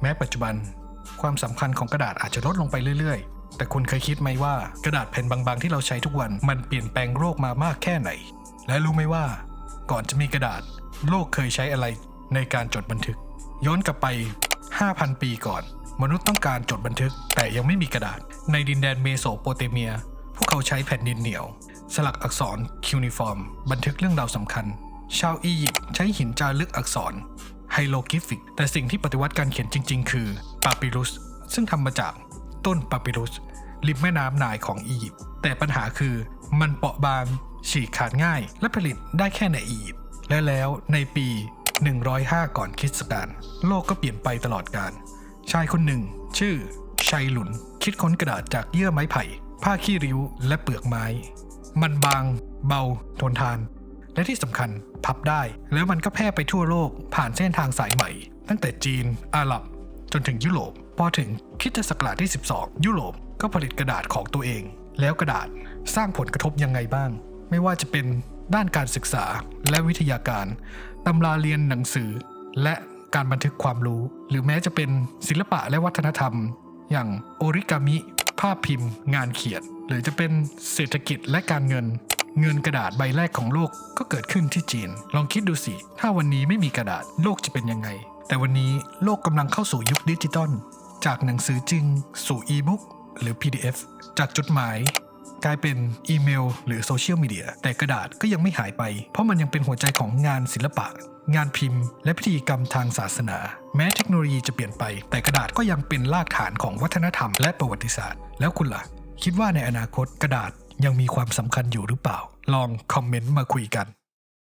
แม้ปัจจุบัน ความสำคัญของกระดาษอาจจะลดลงไปเรื่อยๆ แต่คุณเคยคิดไหมว่ากระดาษแผ่นบางๆ ที่เราใช้ทุกวันมันเปลี่ยนแปลงโลกมามากแค่ไหน และรู้ไหมว่า ก่อนจะมีกระดาษ โลกเคยใช้อะไรในการจดบันทึก ย้อนกลับไป 5,000 ปีก่อน มนุษย์ต้องการจดบันทึก แต่ยังไม่มีกระดาษ ในดินแดนเมโสโปเตเมีย พวกเขาใช้แผ่นดินเหนียว สลักอักษรคิวนิฟอร์ม บันทึกเรื่องราวสำคัญ ชาวอียิปต์ใช้หินจารึกอักษร ไฮโลกิฟิก แต่สิ่งที่ปฏิวัติการเขียนจริง ๆ คือปาปิรุส ซึ่งทำมาจากต้นปาปิรุส ริมแม่น้ำนายของอียิปต์แต่ปัญหาคือมันเปราะบางฉีกขาดง่าย และผลิตได้แค่ในอียิปต์และแล้วในปี 105 ก่อนคริสต์กาลโลกก็เปลี่ยนไปตลอดกาลชายคนหนึ่ง ชื่อชัยหลุน คิดค้นกระดาษจากเยื่อไม้ไผ่ ผ้าขี้ริ้วและเปลือกไม้ มันบาง เบา ทนทาน และที่สำคัญพับได้ แล้วมันก็แพร่ไปทั่วโลกผ่านเส้นทางสายใหม่ ตั้งแต่จีน อาหรับ จนถึงยุโรป พอถึงคริดศักราชที่ 12 ยุโรปก็ผลิตกระดาษของตัวเอง แล้วกระดาษสร้างผลกระทบยังไงบ้าง ไม่ว่าจะเป็นด้านการศึกษาและวิทยาการตำราเรียนหนังสือ และการบันทึกความรู้ หรือแม้จะเป็นศิลปะและวัฒนธรรม อย่างโอริกามิ ภาพพิมพ์ งานเขียน หรือจะเป็นเศรษฐกิจและการเงิน เงินกระดาษใบแรกของโลกก็เกิดขึ้นที่จีน ลองคิดดูสิ ถ้าวันนี้ไม่มีกระดาษโลกจะเป็นยังไง แต่วันนี้โลกกำลังเข้าสู่ยุคดิจิตอลจากหนังสือจริง สู่อีบุ๊กหรือ PDF จากจดหมาย กลายเป็นอีเมล หรือโซเชียลมีเดียแต่กระดาษก็ยังไม่หายไป เพราะมันยังเป็นหัวใจของงานศิลปะ งานพิมพ์ และพิธีกรรมทางศาสนา แม้เทคโนโลยีจะเปลี่ยนไป แต่กระดาษก็ยังเป็นรากฐานของวัฒนธรรมและประวัติศาสตร์ แล้วคุณล่ะ คิดว่าในอนาคตกระดาษ ยังมีความสำคัญอยู่หรือเปล่า ลองคอมเมนต์มาคุยกัน